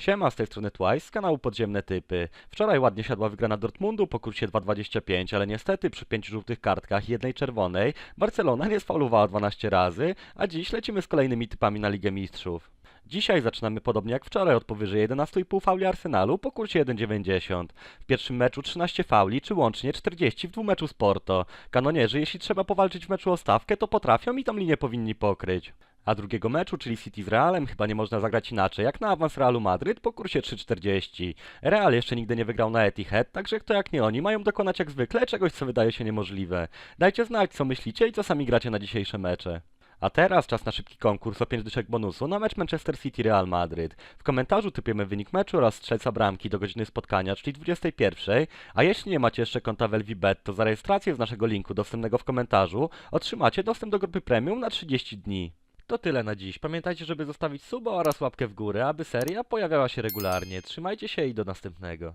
Siema, z tej strony Twice z kanału Podziemne Typy. Wczoraj ładnie siadła wygrana Dortmundu po kursie 2.25, ale niestety przy pięciu żółtych kartkach i jednej czerwonej Barcelona nie sfaulowała 12 razy, a dziś lecimy z kolejnymi typami na Ligę Mistrzów. Dzisiaj zaczynamy podobnie jak wczoraj od powyżej 11,5 fauli Arsenalu po kursie 1,90. W pierwszym meczu 13 fauli, czy łącznie 40 w dwumeczu z Porto. Kanonierzy, jeśli trzeba powalczyć w meczu o stawkę, to potrafią i tą linię powinni pokryć. A drugiego meczu, czyli City z Realem, chyba nie można zagrać inaczej, jak na awans Realu Madryt po kursie 3,40. Real jeszcze nigdy nie wygrał na Etihad, także kto jak nie oni mają dokonać jak zwykle czegoś, co wydaje się niemożliwe. Dajcie znać, co myślicie i co sami gracie na dzisiejsze mecze. A teraz czas na szybki konkurs o 5 dyszek bonusu na mecz Manchester City Real Madryt. W komentarzu typiemy wynik meczu oraz strzelca bramki do godziny spotkania, czyli 21. A jeśli nie macie jeszcze konta w LVBet, to za rejestrację z naszego linku dostępnego w komentarzu otrzymacie dostęp do grupy premium na 30 dni. To tyle na dziś. Pamiętajcie, żeby zostawić suba oraz łapkę w górę, aby seria pojawiała się regularnie. Trzymajcie się i do następnego.